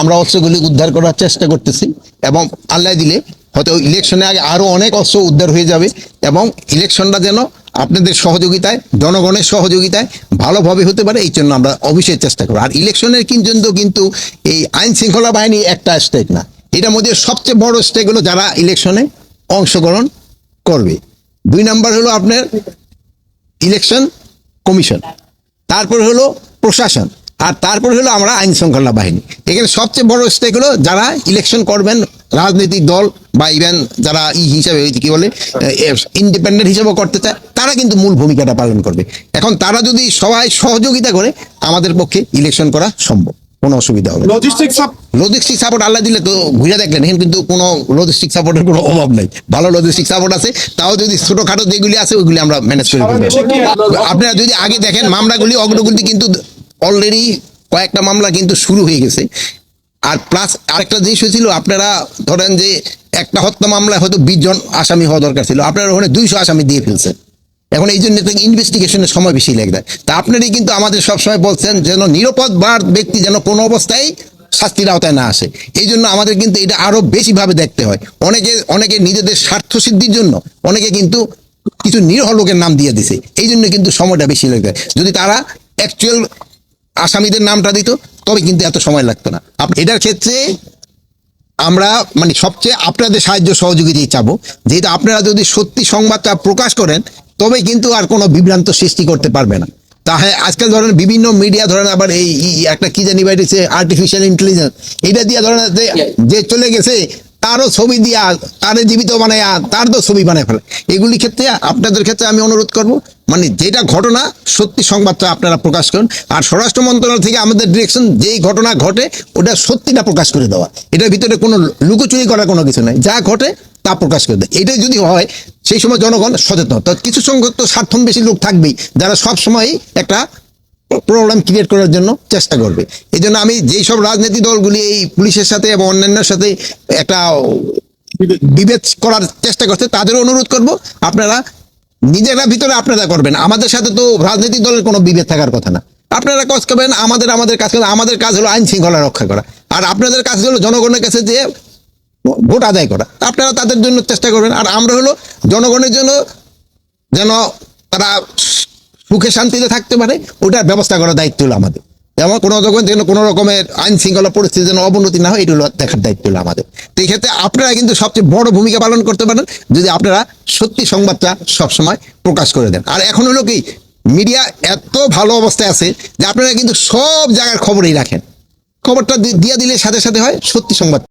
আমরা অস্ত্রগুলি উদ্ধার করার চেষ্টা করতেছি এবং আল্লাহ দিলে হয়তো ইলেকশনে আগে আরও অনেক অস্ত্র উদ্ধার হয়ে যাবে এবং ইলেকশনটা যেন আপনাদের সহযোগিতায়, জনগণের সহযোগিতায় ভালোভাবে হতে পারে, এই জন্য আমরা অবশ্যই চেষ্টা করব। আর ইলেকশনের কিন্তু কিন্তু এই আইন শৃঙ্খলা বাহিনী একটা স্টেক না। এটার মধ্যে সবচেয়ে বড় স্টেক হলো যারা ইলেকশনে অংশগ্রহণ করবে। দুই নাম্বার হলো আপনার ইলেকশন কমিশন তারপর হলো প্রশাসন। আর তারপর হলো আমরা আইন শৃঙ্খলা বাহিনী। এখানে সবচেয়ে বড় স্টেক হলো যারা ইলেকশন করবেন রাজনৈতিক দল বা ইভেন যারা ই হিসাবে কি বলে ইন্ডিপেন্ডেন্ট হিসাবে করতে চায় তারা কিন্তু মূল ভূমিকাটা পালন করবে। এখন তারা যদি সবাই সহযোগিতা করে আমাদের পক্ষে ইলেকশন করা সম্ভব কোনো অসুবিধা হবে লজিস্টিক লজিস্টিক সাপোর্ট আল্লাহ দিলে তো ঘুরে দেখলেন এখানে কিন্তু কোনো লজিস্টিক সাপোর্টের কোনো অভাব নাই। ভালো লজিস্টিক সাপোর্ট আছে তাও যদি ছোটখাটো যেগুলি আছে ওইগুলি আমরা ম্যানেজ করে আপনারা যদি আগে দেখেন মামলাগুলি অগ্রগতি কিন্তু অলরেডি কয়েকটা মামলা কিন্তু শুরু হয়ে গেছে। আর প্লাস আরেকটা জিনিস হয়েছিল, আপনারা ধরেন যে একটা হত্যা মামলায় হয়তো বিশ জন আসামি হওয়া দরকার ছিল, আপনারা ওখানে দুইশো আসামি দিয়ে ফেলছেন। এখন এই জন্য ইনভেস্টিগেশনের সময় বেশি লেগে যায়। তা আপনারই কিন্তু আমাদের সবসময় বলছেন যেন নিরাপদ বার ব্যক্তি যেন কোনো অবস্থায় শাস্তির আওতায় না আসে। এই জন্য আমাদের কিন্তু এটা আরও বেশি ভাবে দেখতে হয়। অনেকে অনেকে নিজেদের স্বার্থ সিদ্ধির জন্য অনেকে কিন্তু কিছু নিরহ লোকের নাম দিয়ে দিছে। এই জন্য কিন্তু সময়টা বেশি লেগে যায়। যদি তারা অ্যাকচুয়াল আসামিদের নামটা দিত, তবে কিন্তু এত সময় লাগতো না। এটার ক্ষেত্রে আমরা মানে সবচেয়ে আপনাদের সাহায্য সহযোগিতাই চাবো। যেহেতু আপনারা যদি সত্যি সংবাদটা প্রকাশ করেন, তবে কিন্তু আর কোনো বিভ্রান্ত সৃষ্টি করতে পারবে না। তাহলে আজকাল ধরেন বিভিন্ন মিডিয়া ধরেন আবার এই একটা কি জানি বাইরেছে আর্টিফিশিয়াল ইন্টেলিজেন্স এটা দিয়ে ধরেন যে চলে গেছে তারও ছবি দিয়া, তারে জীবিত বানায়া তার তো ছবি বানায় ফেলে। এগুলি ক্ষেত্রে, আপনাদের ক্ষেত্রে আমি অনুরোধ করব মানে যেটা ঘটনা, সত্যি সংবাদটা আপনারা প্রকাশ করুন। আর স্বরাষ্ট্র মন্ত্রণালয় থেকে আমাদের ডিরেকশন যেই ঘটনা ঘটে, ওটা সত্যিটা প্রকাশ করে দেওয়া। এটার ভিতরে কোনো লুকোচুরি করার কোনো কিছু নাই। যা ঘটে, তা প্রকাশ করে দেয় এটাই যদি হয়, সেই সময় জনগণ সচেতন। কিছু সংখ্যক তো স্বার্থম বেশি লোক থাকবেই, যারা সব সময় একটা প্রবলেম ক্রিয়েট করার জন্য চেষ্টা করবে। এই জন্য আমি যেই সব রাজনৈতিক দলগুলি এই পুলিশের সাথে এবং অন্যান্যের সাথে একটা বিভেদ করার চেষ্টা করছে তাদের অনুরোধ করব, আপনারা নিজেরা ভিতরে আপনারা করবেন। আমাদের সাথে তো রাজনৈতিক দলের কোনো বিভেদ থাকার কথা না। আপনারা কাজ করবেন, আমাদের আমাদের কাজ করবেন, আমাদের কাজ হলো আইন শৃঙ্খলা রক্ষা করা। আর আপনাদের কাজ হলো জনগণের কাছে যে ভোট আদায় করা। আপনারা তাদের জন্য চেষ্টা করবেন। আর আমরা হলো জনগণের জন্য যেন তারা সুখে শান্তিতে থাকতে পারে, ওটার ব্যবস্থা করার দায়িত্ব হলো আমাদের। যেমন কোনো রকম যেন কোনো রকমের আইন শৃঙ্খলা পরিস্থিতি যেন অবনতি না হয় এটা হলো দেখার দায়িত্ব হলো আমাদের। তো এই ক্ষেত্রে আপনারা কিন্তু সবচেয়ে বড় ভূমিকা পালন করতে পারেন, যদি আপনারা সত্যি সংবাদটা সবসময় প্রকাশ করে দেন। আর এখন হলো কি, মিডিয়া এত ভালো অবস্থায় আছে যে আপনারা কিন্তু সব জায়গার খবরই রাখেন। খবরটা দিয়ে দিলে সাথে সাথে হয় সত্যি সংবাদ।